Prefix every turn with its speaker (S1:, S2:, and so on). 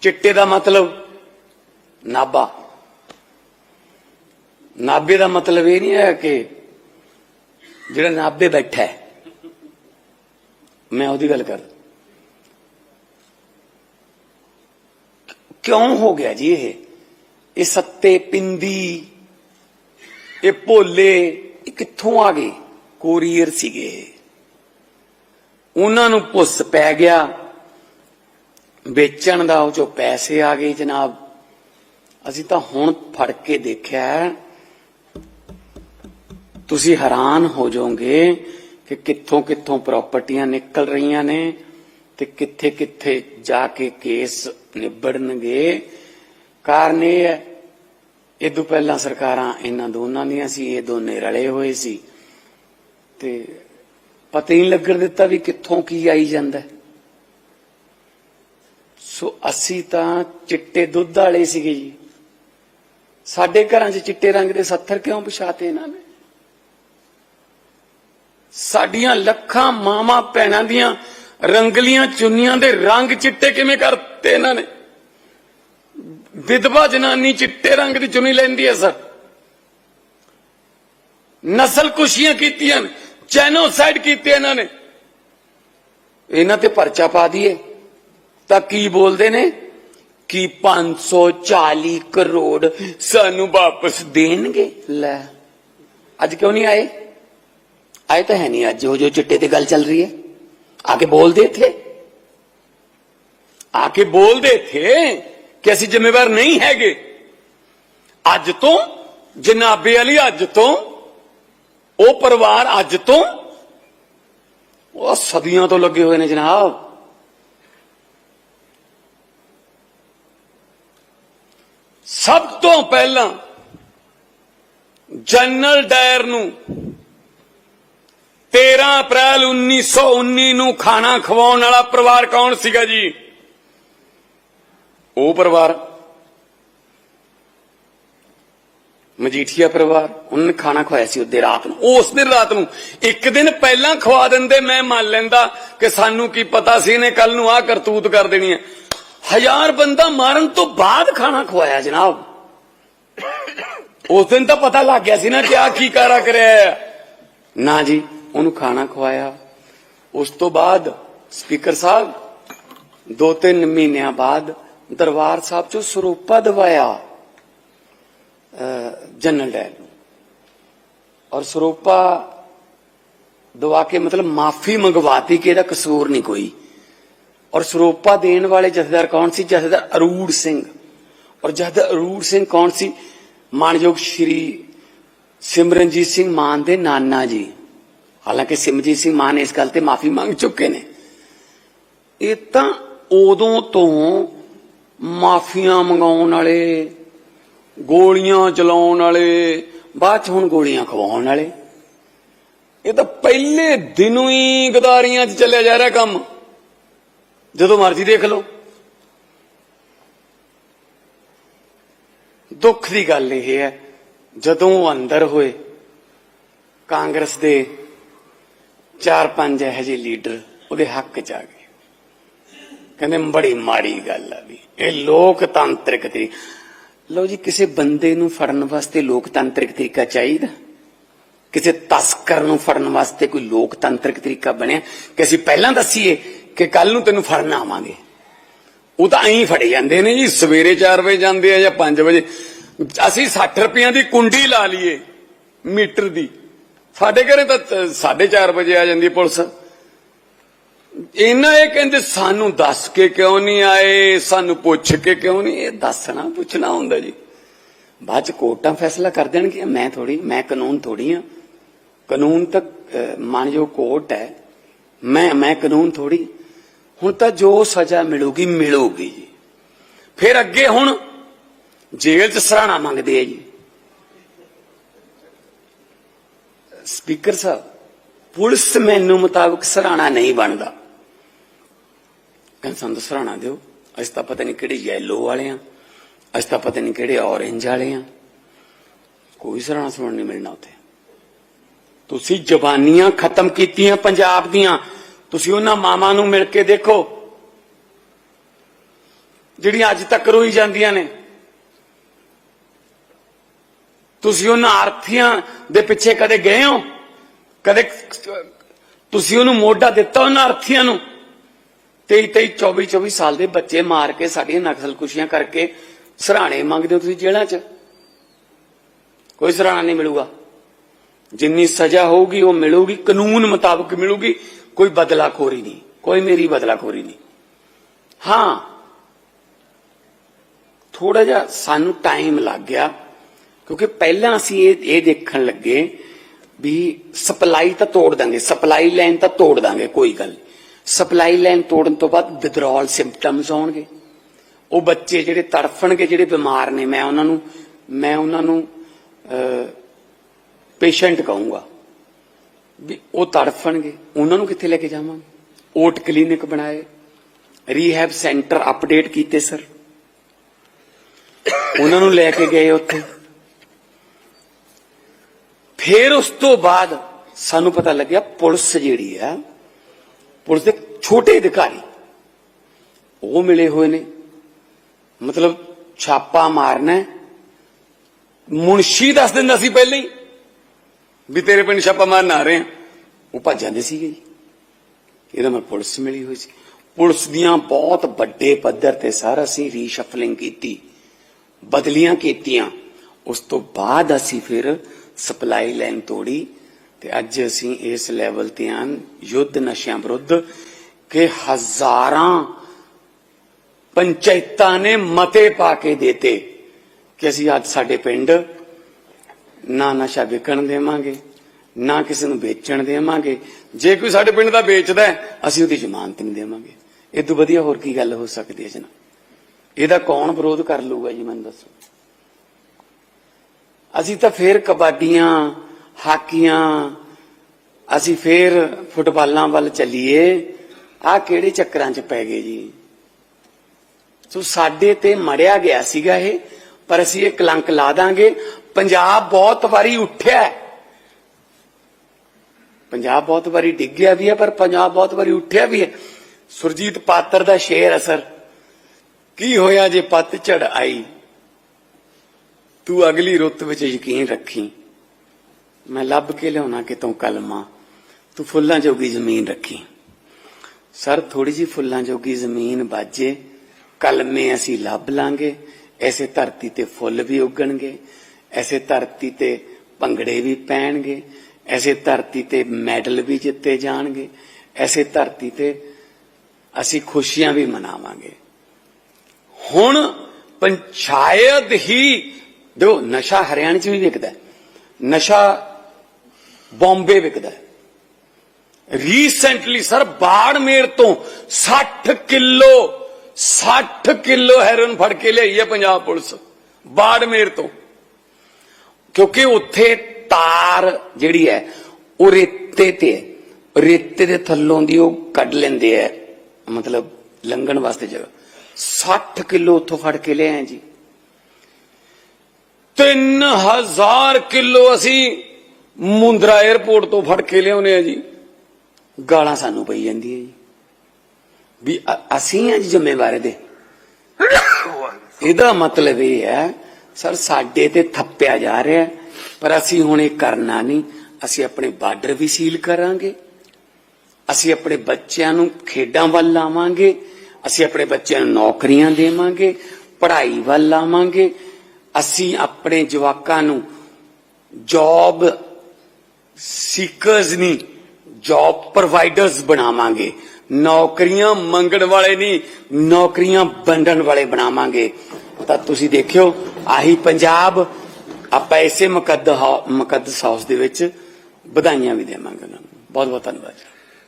S1: ਚਿੱਟੇ ਦਾ ਮਤਲਬ ਨਾਬਾ ਨਾਬੇ ਦਾ ਮਤਲਬ ਇਹ ਨਹੀਂ ਹੈ ਕਿ ਜਿਹੜਾ ਨਾਬੇ ਬੈਠਾ ਹੈ। ਮੈਂ ਉਹਦੀ ਗੱਲ ਕਰ ਕਿਉਂ ਹੋ ਗਿਆ ਜੀ ਇਹ? ਇਹ ਸੱਤੇ ਪਿੰਦੀ, ਇਹ ਭੋਲੇ, ਇਹ ਕਿੱਥੋਂ ਆ ਗਏ? ਕੋਰੀਅਰ ਸੀਗੇ। ਇਹ। ਉਹਨਾਂ ਨੂੰ ਪੁੱਸ ਪੈ ਗਿਆ ਵੇਚਣ ਦਾ ਉਹ ਜੋ ਪੈਸੇ ਆ ਗਏ ਜਨਾਬ। ਅਸੀਂ ਤਾਂ ਹੁਣ ਫੜ ਕੇ ਦੇਖਿਆ ਤੁਸੀਂ ਹੈਰਾਨ ਹੋ ਜਾਓਗੇ ਕਿ ਕਿੱਥੋਂ ਕਿੱਥੋਂ ਪ੍ਰਾਪਰਟੀਆਂ ਨਿਕਲ ਰਹੀਆਂ ਨੇ ਤੇ ਕਿੱਥੇ ਕਿੱਥੇ ਜਾ ਕੇ ਕੇਸ ਨਿਬੜਨਗੇ। ਕਾਰਨ ਇਹ ਹੈ ਇਹ ਤੋਂ ਪਹਿਲਾਂ ਸਰਕਾਰਾਂ ਇਹਨਾਂ ਦੋਨਾਂ ਦੀਆਂ ਸੀ, ਇਹ ਦੋਨੇ ਰਲੇ ਹੋਏ ਸੀ। ਤੇ ਪਤਾ ਹੀ ਨਹੀਂ ਲੱਗਣ ਦਿੱਤਾ ਵੀ ਕਿੱਥੋਂ ਕੀ ਆਈ ਜਾਂਦਾ। ਹੈ। ਸੋ ਅਸੀਂ ਤਾਂ ਚਿੱਟੇ ਦੁੱਧ ਵਾਲੇ ਸੀਗੇ ਜੀ। ਸਾਡੇ ਘਰਾਂ 'ਚ ਚਿੱਟੇ ਰੰਗ ਦੇ ਸੱਥਰ ਕਿਉਂ ਪਛਾਤੇ ਇਹਨਾਂ ਨੇ? ਸਾਡੀਆਂ ਲੱਖਾਂ ਮਾਵਾਂ ਭੈਣਾਂ ਦੀਆਂ ਰੰਗਲੀਆਂ ਚੁੰਨੀਆਂ ਦੇ ਰੰਗ ਚਿੱਟੇ ਕਿਵੇਂ ਕਰਤੇ ਇਹਨਾਂ ਨੇ? ਵਿਧਵਾ ਜਨਾਨੀ ਚਿੱਟੇ ਰੰਗ ਦੀ ਚੁੰਨੀ ਲੈਂਦੀ ਹੈ, ਸਰ। ਨਸਲ ਕੁਸ਼ੀਆਂ ਕੀਤੀਆਂ ਜੈਨੋਸਾਈਡ ਕੀਤੇ ਇਹਨਾਂ ਨੇ। ਇਹਨਾਂ ਤੇ ਪਰਚਾ ਪਾ ਦਈਏ। ਤਾਂ ਕੀ ਬੋਲਦੇ ਨੇ? ਕਿ 540 ਕਰੋੜ ਸਾਨੂੰ ਵਾਪਸ ਦੇਣਗੇ। ਲੈ, ਅੱਜ ਕਿਉਂ ਨਹੀਂ ਆਏ? ਆਏ ਤਾਂ ਹੈ ਨਹੀਂ ਅੱਜ ਜੋ ਜੋ ਚਿੱਟੇ ਤੇ ਗੱਲ ਚੱਲ ਰਹੀ ਹੈ। ਆ ਕੇ ਬੋਲਦੇ ਇੱਥੇ। ਆ ਕੇ ਬੋਲਦੇ ਇੱਥੇ ਕਿ ਅਸੀਂ ਜ਼ਿੰਮੇਵਾਰ ਨਹੀਂ ਹੈਗੇ। ਅੱਜ ਤੋਂ, ਜਨਾਬੇ ਵਾਲੀ ਅੱਜ ਤੋਂ, ਉਹ ਪਰਿਵਾਰ ਅੱਜ ਤੋਂ, ਉਹ ਸਦੀਆਂ ਤੋਂ ਲੱਗੇ ਹੋਏ ਨੇ ਜਨਾਬ। ਸਭ ਤੋਂ ਪਹਿਲਾਂ ਜਨਰਲ ਡਾਇਰ ਨੂੰ 13 ਅਪ੍ਰੈਲ 1919 ਨੂੰ ਖਾਣਾ ਖਵਾਉਣ ਵਾਲਾ ਪਰਿਵਾਰ ਕੌਣ ਸੀਗਾ ਜੀ? ਉਹ ਪਰਿਵਾਰ। ਮਜੀਠੀਆ ਪਰਿਵਾਰ। ਉਹਨਾਂ ਨੇ ਖਾਣਾ ਖਵਾਇਆ ਸੀ ਉਹਦੇ ਰਾਤ ਨੂੰ। ਉਸ ਦਿਨ ਰਾਤ ਨੂੰ ਇੱਕ ਦਿਨ ਪਹਿਲਾਂ ਖਵਾ ਦਿੰਦੇ, ਮੈਂ ਮੰਨ ਲੈਂਦਾ ਕਿ ਸਾਨੂੰ ਕੀ ਪਤਾ ਸੀ ਇਹਨੇ ਕੱਲ ਨੂੰ ਆਹ ਕਰਤੂਤ ਕਰ ਦੇਣੀ ਹੈ। ਹਜ਼ਾਰ ਬੰਦਾ ਮਾਰਨ ਤੋਂ ਬਾਅਦ ਖਾਣਾ ਖਵਾਇਆ, ਜਨਾਬ। ਉਸ ਦਿਨ ਤਾਂ ਪਤਾ ਲੱਗ ਗਿਆ ਸੀ ਨਾ ਕਿ ਆ ਕੀ ਕਾਰਾ ਕਰਿਆ ਨਾ ਜੀ, ਉਹਨੂੰ ਖਾਣਾ ਖਵਾਇਆ। ਉਸ ਤੋਂ ਬਾਅਦ ਸਪੀਕਰ ਸਾਹਿਬ ਦੋ ਤਿੰਨ ਮਹੀਨਿਆਂ ਬਾਅਦ ਦਰਬਾਰ ਸਾਹਿਬ ਚੋਂ ਸਰੂਪਾ ਦਵਾਇਆ ਜਨਰਲ ਡੈਲ ਨੂੰ। ਔਰ ਸਰੂਪਾ ਦਵਾ ਕੇ ਮਤਲਬ ਮਾਫੀ ਮੰਗਵਾਤੀ ਕਿ ਇਹਦਾ ਕਸੂਰ ਨਹੀਂ ਕੋਈ। ਔਰ ਸਰੋਪਾ ਦੇਣ ਵਾਲੇ ਜਥੇਦਾਰ ਕੌਣ ਸੀ? ਜਥੇਦਾਰ ਅਰੂੜ ਸਿੰਘ। ਔਰ ਜਥੇਦਾਰ ਅਰੂੜ ਸਿੰਘ ਕੌਣ ਸੀ? ਮਾਨਯੋਗ ਸ਼੍ਰੀ ਸਿਮਰਨਜੀਤ ਸਿੰਘ ਮਾਨ ਦੇ ਨਾਨਾ ਜੀ। ਹਾਲਾਂਕਿ ਸਿਮਰਜੀਤ ਸਿੰਘ ਮਾਨ ਇਸ ਗੱਲ ਤੇ ਮਾਫੀ ਮੰਗ ਚੁੱਕੇ ਨੇ। ਇਹ ਤਾਂ ਉਦੋਂ ਤੋਂ ਮਾਫੀਆਂ ਮੰਗਾਉਣ ਵਾਲੇ, ਗੋਲੀਆਂ ਚਲਾਉਣ ਵਾਲੇ, ਬਾਅਦ ਚ ਹੁਣ ਗੋਲੀਆਂ ਖਵਾਉਣ ਵਾਲੇ। ਇਹ ਤਾਂ ਪਹਿਲੇ ਦਿਨੋਂ ਹੀ ਗਦਾਰੀਆਂ 'ਚ ਚੱਲਿਆ ਜਾ ਰਿਹਾ ਕੰਮ। ਜਦੋਂ ਮਰਜ਼ੀ ਦੇਖ ਲਓ। ਦੁੱਖ ਦੀ ਗੱਲ ਇਹ ਹੈ, ਜਦੋਂ ਉਹ ਅੰਦਰ ਹੋਏ, ਕਾਂਗਰਸ ਦੇ ਚਾਰ ਪੰਜ ਇਹੋ ਜਿਹੇ ਲੀਡਰ ਉਹਦੇ ਹੱਕ ਚ ਆ ਗਏ। ਕਹਿੰਦੇ, ਬੜੀ ਮਾੜੀ ਗੱਲ ਆ ਵੀ, ਇਹ ਲੋਕਤੰਤਰਿਕ ਤਰੀ ਲਓ ਜੀ, ਕਿਸੇ ਬੰਦੇ ਨੂੰ ਫੜਨ ਵਾਸਤੇ ਲੋਕਤੰਤਰਿਕ ਤਰੀਕਾ ਚਾਹੀਦਾ? ਕਿਸੇ ਤਸਕਰ ਨੂੰ ਫੜਨ ਵਾਸਤੇ ਕੋਈ ਲੋਕਤੰਤਰਿਕ ਤਰੀਕਾ ਬਣਿਆ? ਕਿ ਅਸੀਂ ਪਹਿਲਾਂ ਦੱਸੀਏ ਕਿ ਕੱਲ ਨੂੰ ਤੈਨੂੰ ਫੜਨ ਆਵਾਂਗੇ। ਉਹ ਤਾਂ ਐਂ ਫੜੇ ਜਾਂਦੇ ਨੇ ਜੀ, ਸਵੇਰੇ 4 ਵਜੇ ਜਾਂਦੇ ਆ ਜਾਂ 5 ਵਜੇ। ਅਸੀਂ 60 ਰੁਪਈਆਂ ਦੀ ਕੁੰਡੀ ਲਾ ਲਈਏ, ਮੀਟਰ ਦੀ। ਸਾਡੇ ਘਰੇ ਤਾਂ 4:30 ਵਜੇ ਆ ਜਾਂਦੀ ਪੁਲਿਸ। ਇਹਨਾਂ ਇਹ ਕਹਿੰਦੇ, ਸਾਨੂੰ ਦੱਸ ਕੇ ਕਿਉਂ ਨਹੀਂ ਆਏ? ਸਾਨੂੰ ਪੁੱਛ ਕੇ ਕਿਉਂ ਨਹੀਂ? ਇਹ ਦੱਸਣਾ, ਪੁੱਛਣਾ ਹੁੰਦਾ ਜੀ। ਬਾਅਦ ਚ ਕੋਰਟਾਂ ਫੈਸਲਾ ਕਰ ਦੇਣਗੇ ਮੈਂ ਥੋੜੀ ਮੈਂ ਕਾਨੂੰਨ ਥੋੜੀ ਆ ਕਾਨੂੰਨ ਤੱਕ ਮਾਨਯੋਗ ਕੋਰਟ ਹੈ। ਮੈਂ ਮੈਂ ਕਾਨੂੰਨ ਥੋੜੀ ਹੁਣ ਤਾਂ ਜੋ ਸਜ਼ਾ ਮਿਲੂਗੀ ਮਿਲੂਗੀ ਜੀ। ਫਿਰ ਅੱਗੇ ਹੁਣ ਜੇਲ੍ਹ ਚ ਸਰਾਣਾ ਮੰਗਦੇ ਆ ਜੀ। ਸਪੀਕਰ ਸਾਹਿਬ, ਪੁਲਿਸ ਮੈਨੂੰ ਮੁਤਾਬਕ ਸਰਾਣਾ ਨਹੀਂ ਬਣਦਾ। ਕਹਿੰਦੇ ਸਾਨੂੰ ਤਾਂ ਸਰਾਣਾ ਦਿਓ। ਅਸੀਂ ਤਾਂ ਪਤਾ ਨਹੀਂ ਕਿਹੜੇ ਯੈਲੋ ਵਾਲੇ ਆ। ਅਸੀਂ ਤਾਂ ਪਤਾ ਨਹੀਂ ਕਿਹੜੇ ਔਰੇਂਜ ਵਾਲੇ ਆ। ਕੋਈ ਸਰਾਣਾ ਸੁਣਨ ਨਹੀਂ ਮਿਲਣਾ ਉੱਥੇ। ਤੁਸੀਂ ਜ਼ਬਾਨੀਆਂ ਖਤਮ ਕੀਤੀਆਂ ਪੰਜਾਬ ਦੀਆਂ। ਤੁਸੀਂ ਉਹਨਾਂ ਮਾਵਾਂ ਨੂੰ ਮਿਲ ਕੇ ਦੇਖੋ, ਜਿਹੜੀਆਂ ਅੱਜ ਤੱਕ ਰੋਈ ਜਾਂਦੀਆਂ ਨੇ। ਤੁਸੀਂ ਉਹਨਾਂ ਆਰਥੀਆਂ ਦੇ ਪਿੱਛੇ ਕਦੇ ਗਏ ਹੋ? ਕਦੇ ਤੁਸੀਂ ਉਹਨੂੰ ਮੋਢਾ ਦਿੱਤਾ ਉਹਨਾਂ ਆਰਥੀਆਂ ਨੂੰ? 23 23 24 24 ਸਾਲ ਦੇ ਬੱਚੇ ਮਾਰ ਕੇ ਸਾਡੀਆਂ ਨਕਸਲਕੁਸ਼ੀਆਂ ਕਰਕੇ ਸਰਾਣੇ ਮੰਗਦੇ ਹੋ ਤੁਸੀਂ ਜੇਲ੍ਹਾਂ 'ਚ? ਕੋਈ ਸਰਾਣਾ ਨਹੀਂ ਮਿਲੂਗਾ। ਜਿੰਨੀ ਸਜ਼ਾ ਹੋਊਗੀ, ਉਹ ਮਿਲੂਗੀ, ਕਾਨੂੰਨ ਮੁਤਾਬਕ ਮਿਲੂਗੀ। ਕੋਈ ਬਦਲਾਖੋਰੀ ਨਹੀਂ, ਕੋਈ ਮੇਰੀ ਬਦਲਾਖੋਰੀ ਨਹੀਂ। ਹਾਂ ਥੋੜਾ ਜਿਹਾ ਸਾਨੂੰ ਟਾਈਮ ਲੱਗ ਗਿਆ, ਕਿਉਂਕਿ ਪਹਿਲਾਂ ਅਸੀਂ ਇਹ ਇਹ ਦੇਖਣ ਲੱਗੇ ਵੀ ਸਪਲਾਈ ਤਾਂ ਤੋੜ ਦਾਂਗੇ ਸਪਲਾਈ ਲਾਈਨ ਤਾਂ ਤੋੜ ਦਾਂਗੇ, ਕੋਈ ਗੱਲ ਸਪਲਾਈ ਲਾਈਨ ਤੋੜਨ ਤੋਂ ਬਾਅਦ ਵਿਦਰੋਲ ਸਿੰਪਟਮਸ ਆਉਣਗੇ। ਉਹ ਬੱਚੇ ਜਿਹੜੇ ਤੜਫਣਗੇ, ਜਿਹੜੇ ਬਿਮਾਰ ਨੇ, ਮੈਂ ਉਹਨਾਂ ਨੂੰ, ਮੈਂ ਉਹਨਾਂ ਨੂੰ ਪੇਸ਼ੈਂਟ ਕਹੂੰਗਾ। ਵੀ ਉਹ ਤੜਫਣਗੇ। ਉਹਨਾਂ ਨੂੰ ਕਿੱਥੇ ਲੈ ਕੇ ਜਾਵਾਂਗੇ? ਓਟ ਕਲੀਨਿਕ ਬਣਾਏ। ਰੀਹੈਬ ਸੈਂਟਰ ਅਪਡੇਟ ਕੀਤੇ, ਸਰ। ਉਹਨਾਂ ਨੂੰ ਲੈ ਕੇ ਗਏ ਉੱਥੇ। ਫਿਰ ਉਸ ਤੋਂ ਬਾਅਦ ਸਾਨੂੰ ਪਤਾ ਲੱਗਿਆ ਪੁਲਿਸ ਜਿਹੜੀ ਆ, ਪੁਲਿਸ ਦੇ ਛੋਟੇ ਅਧਿਕਾਰੀ, ਉਹ ਮਿਲੇ ਹੋਏ ਨੇ। ਮਤਲਬ ਛਾਪਾ ਮਾਰਨਾ ਮੁਨਸ਼ੀ ਦੱਸ ਦਿੰਦਾ ਸੀ ਪਹਿਲਾਂ ਹੀ। ਵੀ ਤੇਰੇ ਪਿੰਡ ਛਾਪਾ ਮਾਰਨ ਆ ਰਹੇ ਆ। ਉਹ ਭੱਜ ਜਾਂਦੇ ਸੀਗੇ ਜੀ। ਇਹਦਾ ਮੈਂ ਪੁਲਿਸ ਮਿਲੀ ਹੋਈ ਸੀ। ਪੁਲਿਸ ਦੀਆਂ ਬਹੁਤ ਵੱਡੇ ਪੱਧਰ ਤੇ ਸਾਰਾ ਅਸੀਂ ਰੀਸ਼ਫਲਿੰਗ ਕੀਤੀ, ਬਦਲੀਆਂ ਕੀਤੀਆਂ। ਉਸ ਤੋਂ ਬਾਅਦ ਅਸੀਂ ਫਿਰ ਸਪਲਾਈ ਲਾਈਨ ਤੋੜੀ ਤੇ ਅੱਜ ਅਸੀਂ ਇਸ ਲੈਵਲ ਤੇ ਆਂ, ਯੁੱਧ ਨਸ਼ਿਆਂ ਵਿਰੁੱਧ, ਕਿ ਹਜ਼ਾਰਾਂ ਪੰਚਾਇਤਾਂ ਨੇ ਮਤੇ ਪਾ ਕੇ ਦਿੱਤੇ ਕਿ ਅਸੀਂ ਅੱਜ ਸਾਡੇ ਪਿੰਡ ਨਾ ਨਸ਼ਾ ਵਿਕਣ ਦੇਵਾਂਗੇ ਨਾ ਕਿਸੇ ਨੂੰ ਵੇਚਣ ਦੇਵਾਂਗੇ। ਜੇ ਕੋਈ ਸਾਡੇ ਪਿੰਡ ਦਾ ਵੇਚਦਾ ਹੈ, ਅਸੀਂ ਉਹਦੀ ਜ਼ਮਾਨਤ ਨਹੀਂ ਦੇਵਾਂਗੇ। ਇਹ ਤੋਂ ਵਧੀਆ ਹੋਰ ਕੀ ਗੱਲ ਹੋ ਸਕਦੀ ਹੈ ਜਨਾਬ? ਇਹਦਾ ਕੌਣ ਵਿਰੋਧ ਕਰ ਲੂਗਾ ਜੀ ਮੈਨੂੰ ਦੱਸੋ। ਅਸੀਂ ਤਾਂ ਫੇਰ ਕਬੱਡੀਆਂ ਹਾਕੀਆਂ ਅਸੀਂ ਫੇਰ ਫੁੱਟਬਾਲਾਂ ਵੱਲ ਚੱਲੀਏ। ਆਹ ਕਿਹੜੇ ਚੱਕਰਾਂ 'ਚ ਪੈ ਗਏ ਜੀ? ਸੋ ਸਾਡੇ ਤੇ ਮੜਿਆ ਗਿਆ ਸੀਗਾ ਇਹ ਪਰ ਅਸੀਂ ਇਹ ਕਲੰਕ ਲਾ ਦਾਂਗੇ। ਪੰਜਾਬ ਬਹੁਤ ਵਾਰੀ ਉੱਠਿਆ ਪੰਜਾਬ ਬਹੁਤ ਵਾਰੀ ਡਿੱਗਿਆ ਵੀ ਹੈ, ਪਰ ਪੰਜਾਬ ਬਹੁਤ ਵਾਰੀ ਉੱਠਿਆ ਵੀ ਹੈ। ਸੁਰਜੀਤ ਪਾਤਰ ਦਾ ਸ਼ੇਰ ਅਸਰ। ਕੀ ਹੋਇਆ ਜੇ ਪੱਤ ਝੜ ਆਈ? ਤੂੰ ਅਗਲੀ ਰੁੱਤ ਵਿੱਚ ਯਕੀਨ ਰੱਖੀ। ਮੈਂ ਲੱਭ ਕੇ ਲਿਆਉਣਾ ਕਿਤੋਂ ਕਲਮਾ। ਤੂੰ ਫੁੱਲਾਂ ਜੋਗੀ ਜ਼ਮੀਨ ਰੱਖੀ। ਸਰ ਥੋੜੀ ਜੀ ਫੁੱਲਾਂ ਜੋਗੀ ਜ਼ਮੀਨ ਬਾਜੇ। ਕਲਮੇ ਅਸੀਂ ਲੱਭ ਲਾਂਗੇ। ਐਸੇ ਧਰਤੀ ਤੇ ਫੁੱਲ ਵੀ ਉੱਗਣਗੇ। ਐਸੇ ਧਰਤੀ ਤੇ ਭੰਗੜੇ ਵੀ ਪੈਣਗੇ, ਐਸੇ ਧਰਤੀ ਤੇ ਮੈਡਲ ਵੀ ਜਿੱਤੇ ਜਾਣਗੇ, ਐਸੇ ਧਰਤੀ ਤੇ ਅਸੀਂ ਖੁਸ਼ੀਆਂ ਵੀ ਮਨਾਵਾਂਗੇ। ਹੁਣ ਪੰਚਾਇਤ ਹੀ, ਦੇਖੋ, ਨਸ਼ਾ ਹਰਿਆਣੇ ਚ ਵੀ ਵਿਕਦਾ ਨਸ਼ਾ ਬੰਬੇ ਵਿਕਦਾ ਰੀਸੈਂਟਲੀ ਸਰ, ਬਾੜਮੇਰ ਤੋਂ 60 ਕਿਲੋ 60 ਕਿਲੋ ਹੈਰੋਇਨ ਫੜ ਕੇ ਲਈ ਹੈ ਪੰਜਾਬ ਪੁਲਿਸ, ਬਾੜਮੇਰ ਤੋਂ। ਕਿਉਂਕਿ ਉੱਥੇ ਤਾਰ ਜਿਹੜੀ ਹੈ, ਉਹ ਰੇਤੇ ਤੇ ਰੇਤੇ ਦੇ ਥੱਲੋਂ ਦੀ ਉਹ ਕੱਢ ਲੈਂਦੇ ਆ, ਮਤਲਬ ਲੰਘਣ ਵਾਸਤੇ ਜਗ੍ਹਾ। 60 ਕਿਲੋ ਉੱਥੋਂ ਫੜ ਕੇ ਲਿਆਏ ਜੀ। 3000 ਕਿਲੋ ਅਸੀਂ ਮੁੰਦਰਾ 에ਅਰਪੋਰਟ ਤੋਂ ਫੜ ਕੇ ਲਿਆਉਨੇ ਆ ਜੀ। ਗਾਲਾਂ ਸਾਨੂੰ ਪਈ ਜਾਂਦੀ ਹੈ ਜੀ। ਵੀ ਅਸੀਂ ਆ ਜੀ ਜ਼ਿੰਮੇਵਾਰ ਦੇ। ਇਹਦਾ ਮਤਲਬ ਇਹ ਹੈ ਸਰ, ਸਾਡੇ ਤੇ ਥੱਪਿਆ ਜਾ ਰਿਹਾ ਪਰ ਅਸੀਂ ਹੁਣ ਇਹ ਕਰਨਾ ਨਹੀਂ। ਅਸੀਂ ਆਪਣੇ ਬਾਰਡਰ ਵੀ ਸੀਲ ਕਰਾਂਗੇ। ਅਸੀਂ ਆਪਣੇ ਬੱਚਿਆਂ ਨੂੰ ਖੇਡਾਂ ਵੱਲ ਲਾਵਾਂਗੇ। ਅਸੀਂ ਆਪਣੇ ਬੱਚਿਆਂ ਨੂੰ ਨੌਕਰੀਆਂ ਦੇਵਾਂਗੇ, ਪੜ੍ਹਾਈ ਵੱਲ ਲਾਵਾਂਗੇ। ਅਸੀਂ ਆਪਣੇ ਜਵਾਕਾਂ ਨੂੰ ਜੌਬ ਸੀਕਰਸ ਨਹੀਂ ਜੌਬ ਪ੍ਰੋਵਾਈਡਰਸ ਬਣਾਵਾਂਗੇ। ਨੌਕਰੀਆਂ ਮੰਗਣ ਵਾਲੇ ਨਹੀਂ, ਨੌਕਰੀਆਂ ਵੰਡਣ ਵਾਲੇ ਬਣਾਵਾਂਗੇ। ਤਾਂ ਤੁਸੀਂ ਦੇਖਿਓ, ਆਹੀ ਪੰਜਾਬ, ਆਪਾਂ ਇਸੇ ਮੁਕੱਦਸ ਮੁਕੱਦਸ ਹਾਊਸ ਦੇ ਵਿੱਚ ਵਧਾਈਆਂ ਵੀ ਦੇਵਾਂਗੇ ਉਹਨਾਂ ਨੂੰ। ਬਹੁਤ ਬਹੁਤ ਧੰਨਵਾਦ।